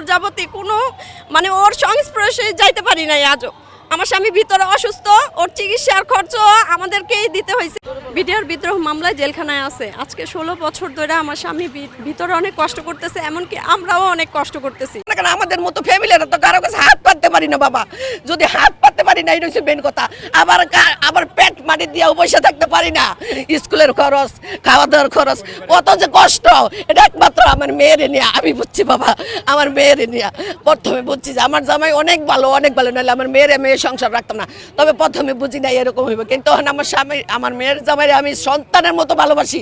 বছর যাবতী কোনো মানে ওর সংস্পর্শে যাইতে পারি নাই আজও। আমার স্বামী ভিতরে অসুস্থ, ওর চিকিৎসার খরচ আমাদেরকেই দিতে হয়েছে বিডিআর বিদ্রোহ মামলায় জেলখানায় আছে। আজকে ষোলো বছর ধরে আমার স্বামী ভিতরে অনেক কষ্ট করতেছে, এমনকি আমরাও অনেক কষ্ট করতেছি। আমাদের মতো ফ্যামিলিরা তো কারও কাছে হাত পাততে পারি না, বাবা। যদি হাত পাততে পারি না এটা হচ্ছে মেন কথা। আবার আবার পেট মাটি দিয়েও বসে থাকতে পারি না। স্কুলের খরচ খাওয়া দাওয়ার খরচ, কত যে কষ্ট। এটা একমাত্র আমার মেয়ের নিয়ে, আমি বুঝছি, বাবা। আমার মেয়ের নিয়ে। প্রথমে বুঝছি যে আমার জামাই অনেক ভালো অনেক ভালো, নাহলে আমার মেয়ের মেয়ে সংসার রাখতাম না। তবে প্রথমে বুঝি না এরকম হইব। কিন্তু আমার স্বামী, আমার মেয়ের জামাইরে আমি সন্তানের মতো ভালোবাসি।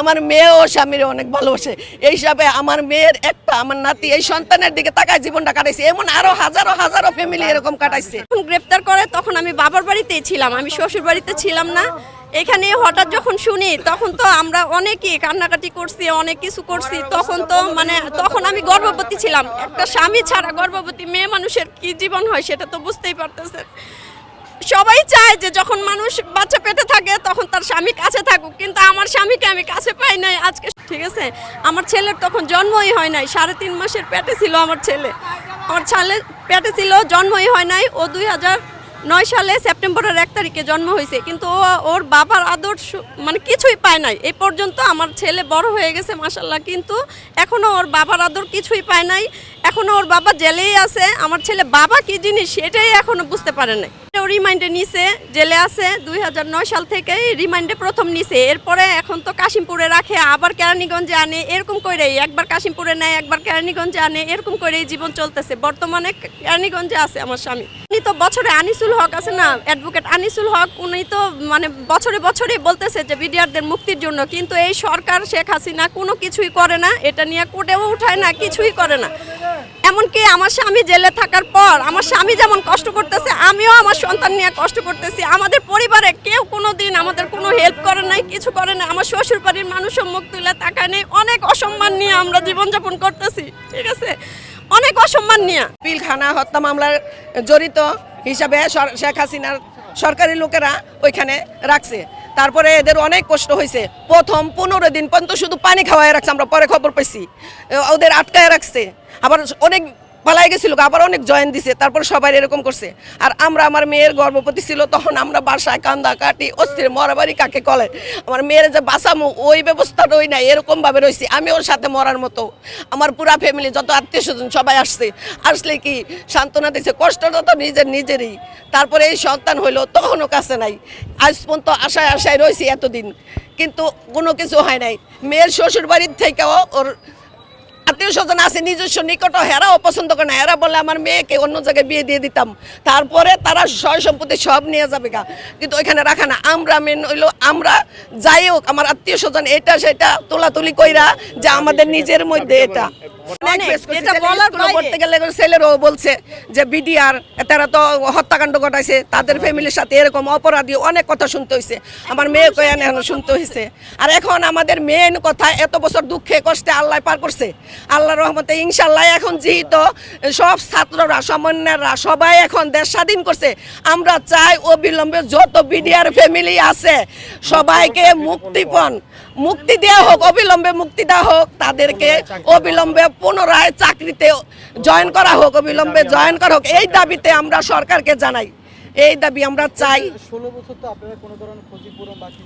আমার মেয়েও স্বামীরে অনেক ভালোবাসে। এই হিসাবে আমার মেয়ের একটা, আমার নাতি এই সন্তানের দিকে তাকায় জীবনটা কাটাইছে। এমন আরও হাজারো হাজারো ফ্যামিলি এরকম কাটাইছে। যখন গ্রেপ্তার করে, তখন আমি বাবার বাড়িতেই ছিলাম। আমি শ্বশুর বাড়িতে ছিলাম না। এখানে হঠাৎ যখন শুনি, তখন তো আমরা অনেকই কান্নাকাটি করছি, অনেক কিছু করছি। তখন তো মানে তখন আমি গর্ভবতী ছিলাম। একটা স্বামী ছাড়া গর্ভবতী মেয়ে মানুষের কি জীবন হয়, সেটা তো বুঝতেই পারতেছেন। সবাই চায় যে যখন মানুষ বাচ্চা পেটে থাকে, তখন তার স্বামী কাছে থাকুক। কিন্তু আমার স্বামীকে আমি কাছে পাই নাই। আজকে ঠিক আছে, আমার ছেলের তখন জন্মই হয় নাই। সাড়ে তিন মাসের পেটে ছিল আমার ছেলে। আমার ছেলে পেটে ছিল, জন্মই হয় নাই। ও দুই হাজার নয় সালে সেপ্টেম্বরের এক তারিখে জন্ম হয়েছে। কিন্তু ও, ওর বাবার আদর্শ মানে কিছুই পায় নাই। এই পর্যন্ত আমার ছেলে বড় হয়ে গেছে মাসাল্লাহ কিন্তু এখনও ওর বাবার আদর কিছুই পায় নাই। এখনও ওর বাবা জেলেই আছে, আমার ছেলে বাবা কি জিনিস সেটাই এখনও বুঝতে পারে নাই। ও রিমাইন্ডে নিছে, জেলে আছে, দুই হাজার নয় সাল থেকে রিমাইন্ডে প্রথম নিছে। এরপরে এখন তো কাশিমপুরে রাখে, আবার কেরানীগঞ্জে আনে, এরকম করেই একবার কাশিমপুরে নেয়, একবার কেরানীগঞ্জে আনে, এরকম করেই জীবন চলতেছে। বর্তমানে কেরানীগঞ্জে আছে আমার স্বামী। উনি তো বছরে আনিসুল হক আছে না অ্যাডভোকেট আনিসুল হক, উনি তো মানে বছরে বছরে বলতেছে যে বিডিআরদের মুক্তির জন্য, কিন্তু এই সরকার শেখ হাসিনা কোনো কিছুই করে না, এটা নিয়ে কোর্টেও উঠায় না, কিছুই করে না। এমনকি আমার স্বামী জেলে থাকার পর আমার স্বামী যেমন কষ্ট করতেছে, আমিও আমার সন্তান নিয়ে কষ্ট করতেছি। আমাদের পরিবারে কেউ কোনো দিন আমাদের কোনো হেল্প করে নাই, কিছু করে না আমার শ্বশুর বাড়ির মানুষও মুখ তুলে তাকায় নেই। অনেক অসম্মান নিয়ে আমরা জীবনযাপন করতেছি, ঠিক আছে? অনেক অসম্মান নিয়ে। পিলখানা হত্যা মামলার জড়িত হিসাবে শেখ হাসিনার সরকারি লোকেরা ওইখানে রাখছে। তারপরে এদের অনেক কষ্ট হয়েছে। প্রথম পনেরো দিন পর্যন্ত শুধু পানি খাওয়ায় রাখছে, আমরা পরে খবর পেয়েছি ওদের আটকায় রাখছে। আবার অনেক পালাই গেছিল, আবার অনেক জয়েন দিছে, তারপর সবাই এরকম করছে। আর আমরা, আমার মেয়ের গর্ভবতী ছিল, তখন আমরা বাসায় কান্দা কাটি অস্থির মরাবাড়ি কাকে কলে? আমার মেয়ের যে বাঁচামো, ওই ব্যবস্থা রই নাই এরকম ভাবে রয়েছি আমি ওর সাথে মরার মতো। আমার পুরা ফ্যামিলি যত আত্মীয় স্বজন, সবাই আসছে। আসলে কি, সান্ত্বনা দিছে, কষ্টটা তো নিজের নিজেরই। তারপরে এই সন্তান হইল, তখনও কাছে নাই। আজ পর্যন্ত আশায় আশায় রয়েছি এতদিন। কিন্তু কোনো কিছু হয় নাই। মেয়ের শ্বশুর বাড়ির থেকেও ওর স্বজন আছে, নিজস্ব নিকট হেরাও পছন্দ করে না। হেরা বলে, আমার মেয়েকে অন্য জায়গায় বিয়ে দিয়ে দিতাম। তারপরে তারা সয় সম্পত্তি সব নিয়ে যাবে গা। কিন্তু ওইখানে রাখা না। আমরা মেন হইল, আমরা যাই হোক, আমার আত্মীয় স্বজন এটা সেটা তোলাতুলি কইরা যে আমাদের নিজের মধ্যে এটা। অনেক অনেক, face করছি। এটা ছেলে বলার স্কুলে গেলে ছেলেরাও বলছে যে বিডিআর তারা তো হত্যাকাণ্ড ঘটাইছে তাদের ফ্যামিলির সাথে এরকম অপরাধী অনেক কথা শুনতে হয়েছে আমার মেয়ে কয়ান শুনতে হয়েছে আর এখন আমাদের মেন কথা এত বছর দুঃখে কষ্টে আল্লাহ পার করছে। আল্লাহ রহমতে ইনশাল্লাহ এখন যেহেতু সব ছাত্ররা সমন্বয়রা সবাই এখন দেশ স্বাধীন করছে আমরা চাই অবিলম্বে যত বিডিআর ফ্যামিলি আছে সবাইকে মুক্তিপণ মুক্তি দেওয়া হোক অবিলম্বে মুক্তি দেওয়া হোক তাদেরকে অবিলম্বে পুনরায় চাকরিতে জয়েন করা হোক অবিলম্বে জয়েন করা হোক এই দাবিতে আমরা সরকারকে জানাই। এই দাবি আমরা চাই। ষোলো বছর তো আপনারা কোনো ধরনের ক্ষতিপূরণ বাকি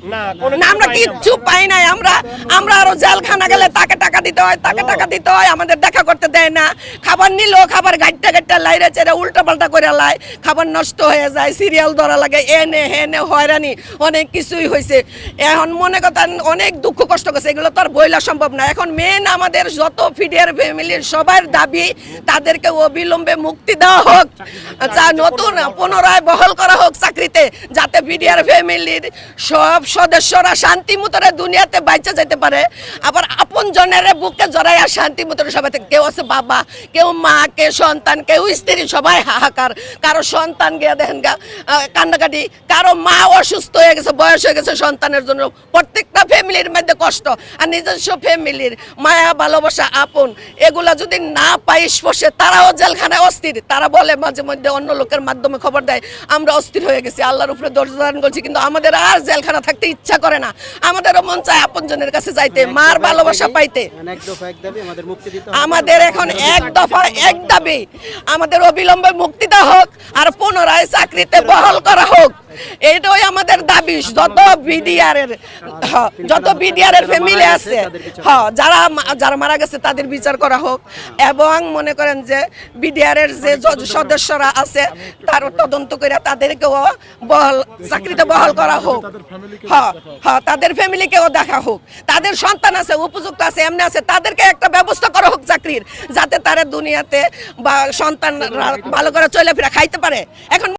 না আমরা কিচ্ছু পাই নাই। আমরা আমরা আরও জেলখানা গেলে তাকে টাকা দিতে হয় তাকে টাকা দিতে হয় আমাদের দেখা করতে দেয় না। খাবার নিল খাবার গাইটটা গাইটটা লাইরে চেড়ে উল্টা পাল্টা করে লাই। খাবার নষ্ট হয়ে যায় সিরিয়াল ধরা লাগে এনে হেনে হয়রানি অনেক কিছুই হয়েছে এখন মনে কথা অনেক দুঃখ কষ্ট করছে এগুলো তো আর বইলা সম্ভব না। এখন মেন আমাদের যত ফিডিয়ার ফ্যামিলির সবার দাবি তাদেরকে অবিলম্বে মুক্তি দেওয়া হোক। যা নতুন পুনরায় বহল করা হোক চাকরিতে, যাতে বিডিআর ফ্যামিলির সব সদস্যরা শান্তি মতরে দুনিয়াতে বাইচে যেতে পারে। আবার আপন জনের বুকে জড়াইয়া শান্তি মতরে সবাই থাকে। কেউ আছে বাবা, কেউ মা কে সন্তান, কেউ স্ত্রী, সবাই হাহাকার। কারও সন্তান গিয়া দেখেন গা কান্নাকাটি, কারও মা অসুস্থ হয়ে গেছে, বয়স হয়ে গেছে সন্তানের জন্য। প্রত্যেকটা ফ্যামিলির মধ্যে কষ্ট আর নিজস্ব ফ্যামিলির মায়া, ভালোবাসা, আপন, এগুলা যদি না পাই স্পর্শে তারাও জেলখানায় অস্থির। তারা বলে মাঝে মধ্যে অন্য লোকের মাধ্যমে খবর দেয় আমরা অস্থির হয়ে গেছি আল্লাহর উপরে ধৈর্য ধারণ করছি কিন্তু আমাদের আর জেলখানা থাকতে ইচ্ছা করে না। আমাদেরও মন চায় আপনজনের কাছে যাইতে মার ভালোবাসা পাইতে। আমাদের এখন এক দফা এক দাবি আমাদের অবিলম্বে মুক্তি দেওয়া হোক আর পুনরায় চাকরিতে বহাল করা হোক। এইটাই আমাদের দাবি যত বিডিআর এর হ্যাঁ, যত বিডিআর এর ফ্যামিলি আছে হ্যাঁ যারা যারা মারা গেছে তাদের বিচার করা হোক। এবং মনে করেন যে বিডিআর এর যে সদস্যরা আছে তার তদন্ত করে তাদেরকেও বহাল চাকরিতে বহাল করা হোক। হ্যাঁ হ্যাঁ তাদের ফ্যামিলিকেও দেখা হোক। তাদের সন্তান আছে উপযুক্ত আছে এমনি আছে তাদেরকে একটা ব্যবস্থা করা হোক চাকরির যাতে তারা দুনিয়াতে বা সন্তান ভালো করে চলে ফিরে খাইতে পারে। এখন